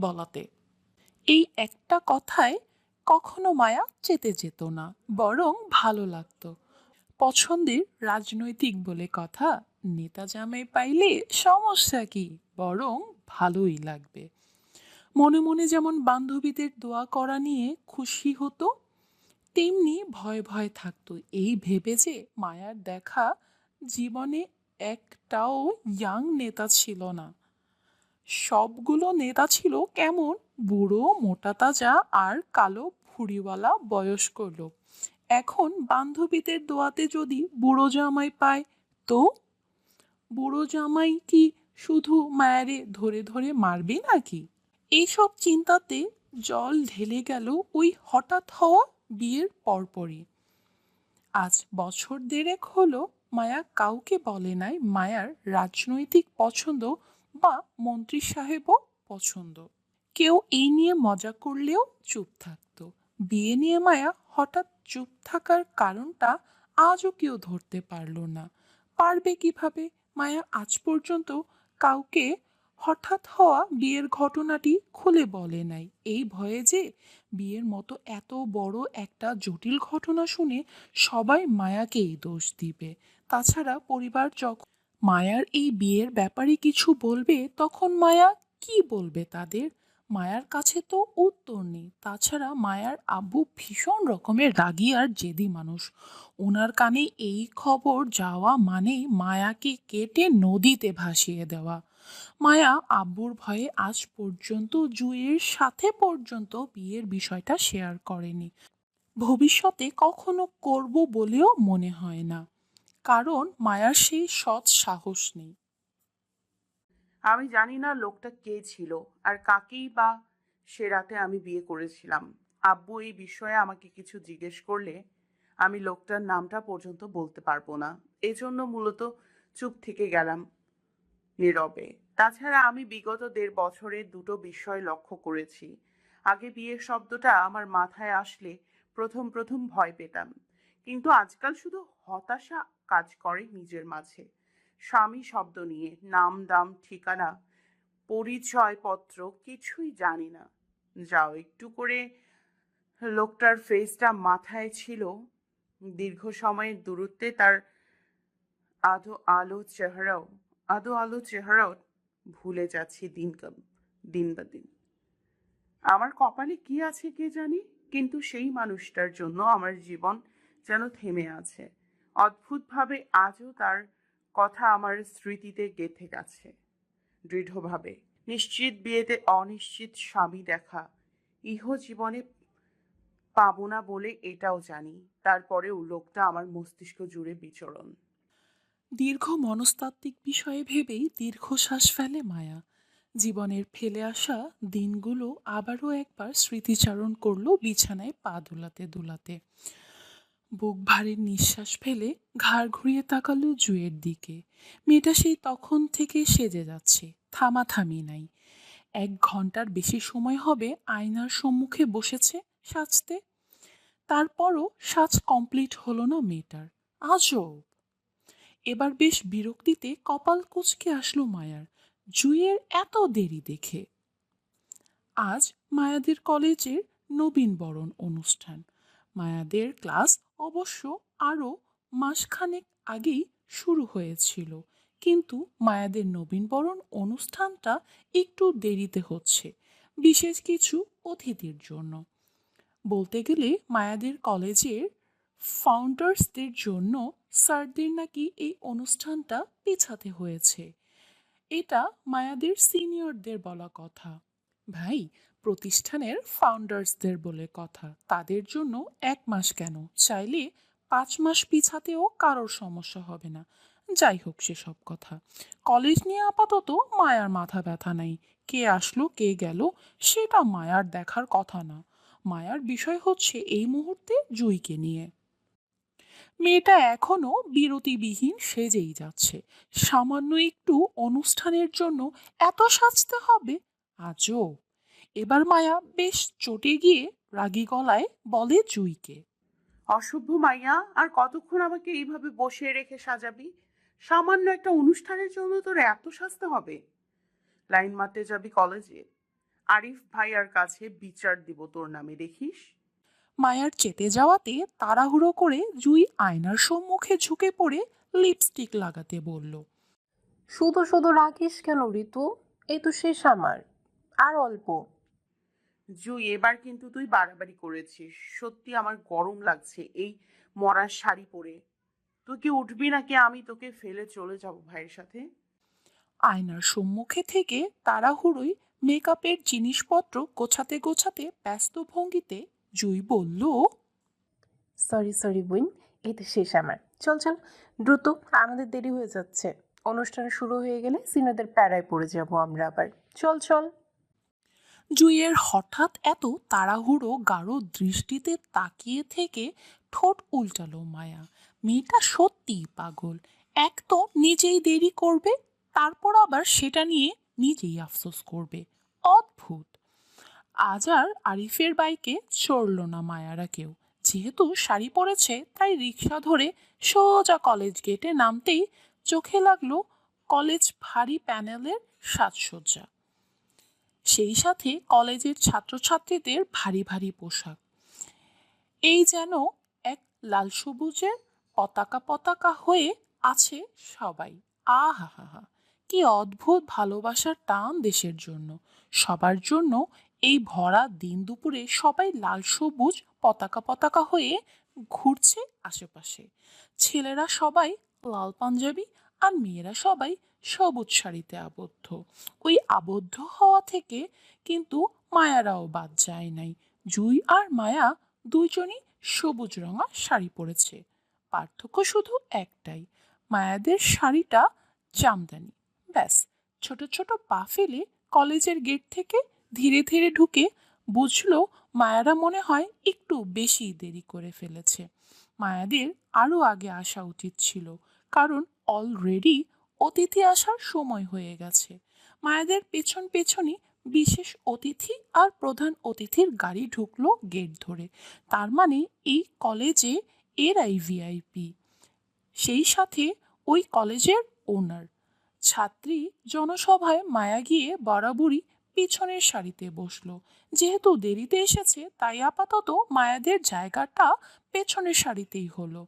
বলাতে। এই একটা কথায় কখনো মায়া চেতে যেত না, বরং ভালো লাগতো। পছন্দের রাজনৈতিক বলে কথা, নেতা জামাই পাইলে সমস্যা কি? বরং ভালোই লাগবে। মনে মনে যেমন বান্ধবীদের দোয়া করা নিয়ে খুশি হতো, তেমনি ভয় ভয় থাকতো। এই ভেবে যে মায়ার দেখা জীবনে একটাও ইয়াং নেতা ছিল না। সবগুলো নেতা ছিল কেমন? বুড়ো, মোটা তাজা আর কালো ভুড়িওয়ালা বয়স্ক লোক। এখন বান্ধবীদের দোয়াতে যদি বুড়ো জামাই পায়, তো? বুড়ো জামাই কি শুধু মায়ারে ধরে ধরে মারবে নাকি? এইসব চিন্তাতে জল ঢেলে গেল ওই হঠাৎ হওয়া বিয়ের পরপরই। আজ বছর দেড়েক হলো মায়া কাউকে বলে নাই, মায়ার রাজনৈতিক পছন্দ বা মন্ত্রী সাহেবও পছন্দ। কেউ এই নিয়ে মজা করলেও চুপ থাকতো। বিয়ে নিয়ে মায়া হঠাৎ চুপ থাকার কারণটা আজও কেউ ধরতে পারল না। পারবে কীভাবে? মায়া আজ পর্যন্ত কাউকে হঠাৎ হওয়া বিয়ের ঘটনাটি খুলে বলে নাই। এই ভয়ে যে বিয়ের মতো এত বড় একটা জটিল ঘটনা শুনে সবাই মায়াকেই দোষ দিবে। তাছাড়া পরিবার যখন মায়ার এই বিয়ের ব্যাপারে কিছু বলবে? তখন মায়া কি বলবে তাদের? মায়ার কাছে তো উত্তর নেই। তাছাড়া মায়ার আব্বু ভীষণ রকমের রাগী আর জেদি মানুষ। ওনার কানে এই খবর যাওয়া মানেই মায়াকে কেটে নদীতে ভাসিয়ে দেওয়া। মায়া আব্বুর ভয়ে আজ পর্যন্ত জুয়ের সাথে পর্যন্ত বিয়ের বিষয়টা শেয়ার করেনি। ভবিষ্যতে কখনো করব বলেও মনে হয় না। কারণ মায়ার সেই সৎ সাহস নেই। আমি জানি না লোকটা কে ছিল আর কাকেই বা সে রাতে আমি বিয়ে করেছিলাম। আব্বু এই বিষয়ে আমাকে কিছু জিজ্ঞেস করলে আমি লোকটার নামটা পর্যন্ত বলতে পারব না। এজন্য মূলত চুপ থেকে গেলাম নীরবে। তাছাড়া আমি বিগত দেড় বছরে দুটো বিষয় লক্ষ্য করেছি। আগে বিয়ের শব্দটা আমার মাথায় আসলে প্রথম প্রথম ভয় পেতাম। কিন্তু আজকাল শুধু হতাশা কাজ করে নিজের মাঝে। স্বামী শব্দ নিয়ে, নাম, দাম, ঠিকানা, পরিচয়পত্র কিছুই জানি না। যাও একটু করে লোকটার ফেসটা মাথায় ছিল। দীর্ঘ সময়ের দূরত্বে তার আধো আলো চেহারাও আধো আলো চেহারাও ভুলে যাচ্ছি দিন দিন বা দিন। আমার কপালে কি আছে কে জানি? কিন্তু সেই মানুষটার জন্য আমার জীবন যেন থেমে আছে। অদ্ভুতভাবে আজও তার কথা আমার স্মৃতিতে গেঁথে গেছে। দৃঢ়ভাবে। নিশ্চিত বিয়েতে অনিশ্চিত স্বামী দেখা। ইহ জীবনে পাবো না বলে এটাও জানি। তারপরেও লোকটা আমার মস্তিষ্ক জুড়ে বিচরণ। দীর্ঘ মনস্তাত্ত্বিক বিষয়ে ভেবেই দীর্ঘশ্বাস ফেলে মায়া। জীবনের ফেলে আসা দিনগুলো আবারও একবার স্মৃতিচারণ করল বিছানায় পা দুলাতে দুলাতে। বুক ভারী নিঃশ্বাস ফেলে ঘাড় ঘুরিয়ে তাকালো জুয়ের দিকে। মেয়েটা সেই তখন থেকে সেজে যাচ্ছে, থামাথামি নাই। এক ঘণ্টার বেশি সময় হবে আয়নার সম্মুখে বসেছে সাজতে। তারপরও সাজ কমপ্লিট হলো না মেয়েটার। আজও এবার বেশ বিরক্তিতে কপাল কুচকে আসলো মায়ার জুইয়ের এত দেরি দেখে। আজ মায়াদের কলেজের নবীন বরণ অনুষ্ঠান। মায়াদের ক্লাস অবশ্য আরও মাসখানেক আগেই শুরু হয়েছিল। কিন্তু মায়াদের নবীনবরণ অনুষ্ঠানটা একটু দেরিতে হচ্ছে, বিশেষ কিছু অতিথির জন্য। বলতে গেলে মায়াদের কলেজের ফাউন্ডার্সদের জন্য স্যারদের নাকি এই অনুষ্ঠানটা পিছাতে হয়েছে। এটা মায়াদের সিনিয়রদের বলা কথা। ভাই প্রতিষ্ঠানের ফাউন্ডার্সদের বলে কথা। তাদের জন্য এক মাস কেন? চাইলে পাঁচ মাস পিছাতেও কারোর সমস্যা হবে না। যাই হোক সেসব কথা। কলেজ নিয়ে আপাতত মায়ার মাথা ব্যথা নাই। কে আসলো, কে গেল, সেটা মায়ার দেখার কথা না। মায়ার বিষয় হচ্ছে এই মুহূর্তে জুইকে নিয়ে। মেয়েটা এখনও বিরতিবিহীন সেজেই যাচ্ছে। সামান্য একটু অনুষ্ঠানের জন্য এত সাজতে হবে? আজও এবার মায়া বেশ চটে গিয়ে রাগী গলায় বলে জুইকে। অসভ্য মাইয়া আর কতক্ষণ আমাকে এইভাবে বসিয়ে রেখে সাজাবি? সামান্য একটা অনুষ্ঠানের জন্য তোর এত সাজতে হবে। লাইন মারতে যাবি কলেজে। আরিফ ভাইয়ার কাছে বিচার দিব তোর নামে দেখিস? মায়ার চেতে যাওয়াতে তাড়াহুড়ো করে জুই আয়নার সম্মুখে ঝুঁকে পড়ে লিপস্টিক লাগাতে বলল শুধু শুধু রাখিস কেন ঋতু? এই তো শেষ আমার। আর অল্প। জুই এবার কিন্তু তুই বাড়াবাড়ি করেছিস। সত্যি আমার গরম লাগছে এই মরার শাড়ি পরে। তুই কি উঠবি নাকি আমি তোকে ফেলে চলে যাব ভাইয়ের সাথে? আয়নার সম্মুখে থেকে তাড়াহুড়োই মেকআপের জিনিসপত্র গোছাতে গোছাতে ব্যস্ত ভঙ্গিতে জুই বলল সরি সরি বোন এই তো শেষ আমার। চল চল দ্রুত আমাদের দেরি হয়ে যাচ্ছে। অনুষ্ঠান শুরু হয়ে গেলে সিনেদের প্যারায় পড়ে যাব আমরা আবার। চল চল। জুইয়ের হঠাৎ এত তাড়াহুড়ো গাঢ় দৃষ্টিতে তাকিয়ে থেকে ঠোঁট উল্টালো মায়া। মেয়েটা সত্যিই পাগল। এক তো নিজেই দেরি করবে, তারপর আবার সেটা নিয়ে নিজেই আফসোস করবে। অদ্ভুত। আজ আর আরিফের বাইকে চড়ল না মায়ারা কেউ। যেহেতু শাড়ি পরেছে, তাই রিক্সা ধরে সোজা কলেজ গেটে নামতেই চোখে লাগল কলেজ ভারী প্যানেলের সাজসজ্জা। সেই সাথে কলেজের ছাত্রছাত্রীদের ভারী ভারী পোশাক। এই যেন এক লাল সবুজের পতাকা পতাকা হয়ে আছে সবাই। আহা হা হা, কি অদ্ভুত ভালোবাসার টান দেশের জন্য। সবার জন্য এই ভরা দিন দুপুরে সবাই লাল সবুজ পতাকা পতাকা হয়ে ঘুরছে আশেপাশে। ছেলেরা সবাই লাল পাঞ্জাবি আর মেয়েরা সবাই সবুজ শাড়িতে আবদ্ধ। ওই আবদ্ধ হওয়া থেকে কিন্তু মায়ারাও বাদ যায় নাই। জুই আর মায়া দুইজনই সবুজ রঙা শাড়ি পরেছে। পার্থক্য শুধু একটাই, মায়াদের শাড়িটা জামদানি। ব্যাস, ছোট ছোট পা ফেলে কলেজের গেট থেকে ধীরে ধীরে ঢুকে বুঝলো মায়ারা মনে হয় একটু বেশি দেরি করে ফেলেছে। মায়াদের আরও আগে আসা উচিত ছিল, কারণ অলরেডি অতিথি আসার সময় হয়ে গেছে। মায়াদের পেছন পেছনই বিশেষ অতিথি আর প্রধান অতিথির গাড়ি ঢুকলো গেট ধরে। তার মানে এই কলেজে এরাই ভিআইপি। সেই সাথে ওই কলেজের ওনার। ছাত্রী জনসভায় মায়া গিয়ে বরাবরই পিছনের সারিতে বসল। যেহেতু দেরিতে এসেছে, তাই আপাতত মায়াদের জায়গাটা পেছনের সারিতেই হলো।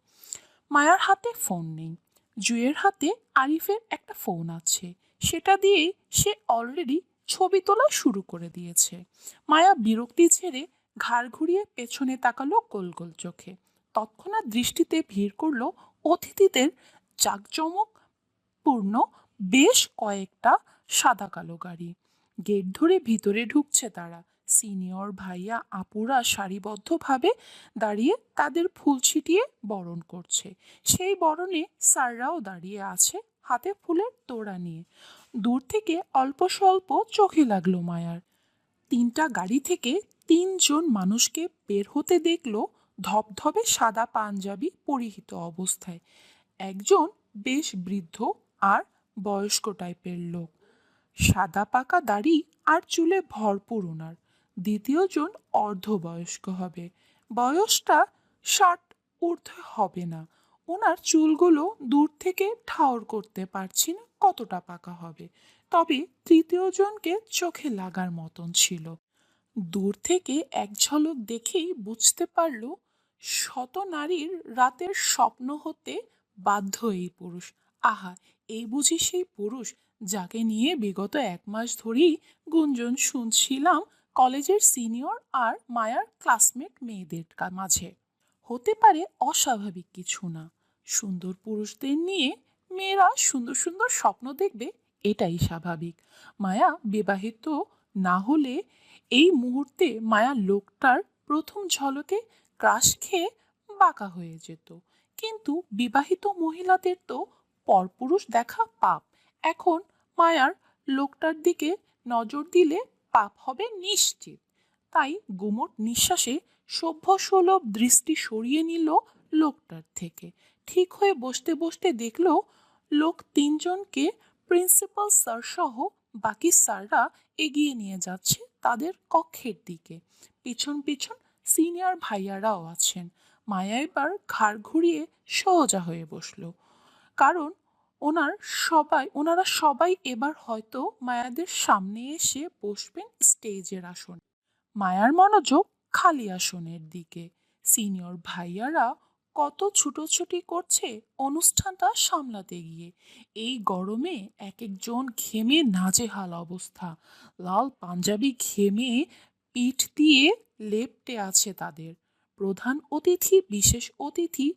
মায়ার হাতে ফোন নেই। জুয়ের হাতে আরিফের একটা ফোন আছে। সেটা দিয়েই সে অলরেডি ছবি তোলা শুরু করে দিয়েছে। মায়া বিরক্তি ছেড়ে ঘাড় ঘুরিয়ে পেছনে তাকালো গোল গোল চোখে। তৎক্ষণাৎ দৃষ্টিতে ভিড় করল অতিথিদের জাঁকজমকপূর্ণ বেশ কয়েকটা সাদা কালো গাড়ি। গেট ধরে ভিতরে ঢুকছে তারা। সিনিয়র ভাইয়া আপুরা সারিবদ্ধভাবে দাঁড়িয়ে তাদের ফুল ছিটিয়ে বরণ করছে। সেই বরণে স্যাররাও দাঁড়িয়ে আছে হাতে ফুলের তোড়া নিয়ে। দূর থেকে অল্প স্বল্প চোখে লাগল মায়ার। তিনটা গাড়ি থেকে তিনজন মানুষকে বের হতে দেখল ধবধবে সাদা পাঞ্জাবি পরিহিত অবস্থায়। একজন বেশ বৃদ্ধ আর বয়স্ক টাইপের লোক। সাদা পাকা দাড়ি আর চুলে ভরপুর ওনার। দ্বিতীয়জন অর্ধবয়স্ক হবে। বয়সটা ষাট ঊর্ধ্বে হবে না। ওনার চুলগুলো দূর থেকে ঠাউর করতে পারছি না, কতটা পাকা হবে। তবে তৃতীয় জনকে চোখে লাগার মতন ছিল। দূর থেকে এক ঝলক দেখেই বুঝতে পারল, শত নারীর রাতের স্বপ্ন হতে বাধ্য এই পুরুষ। আহা, এই বুঝি সেই পুরুষ যাকে নিয়ে বিগত এক মাস ধরেই গুঞ্জন শুনছিলাম কলেজের সিনিয়র আর মায়ার ক্লাসমেট মেয়েদের মাঝে। হতে পারে অস্বাভাবিক কিছু না। সুন্দর পুরুষদের নিয়ে মেয়েরা সুন্দর সুন্দর স্বপ্ন দেখবে, এটাই স্বাভাবিক। মায়া বিবাহিত না হলে এই মুহূর্তে মায়া লোকটার প্রথম ঝলকে ক্রাশ খেয়ে বাঁকা হয়ে যেত। কিন্তু বিবাহিত মহিলাদের তো পরপুরুষ দেখা পাপ। এখন মায়ার লোকটার দিকে নজর দিলে পাপ হবে নিশ্চিত। তাই গুমট নিঃশ্বাসে সভ্য সুলভ দৃষ্টি সরিয়ে নিল লোকটার থেকে। ঠিক হয়ে বসতে বসতে দেখল লোক তিনজনকে প্রিন্সিপাল স্যার সহ বাকি স্যাররা এগিয়ে নিয়ে যাচ্ছে তাদের কক্ষের দিকে। পিছন পিছন সিনিয়র ভাইয়ারাও আছেন। মায়া এবার ঘাড় ঘুরিয়ে সোজা হয়ে বসল। কারণ ওনার সবাই, ওনারা সবাই এবার হয়তো মায়াদের সামনে এসে বসবেন স্টেজের আসন। মায়ার মনোযোগ খালি আসনের দিকে। সিনিয়র ভাইয়ারা কত ছুটোছুটি করছে অনুষ্ঠানটা সামলাতে গিয়ে। এই গরমে এক একজন ঘেমে নাজেহাল অবস্থা। লাল পাঞ্জাবি ঘেমে পিঠ দিয়ে লেপটে আছে তাদের। প্রধান অতিথি, বিশেষ অতিথি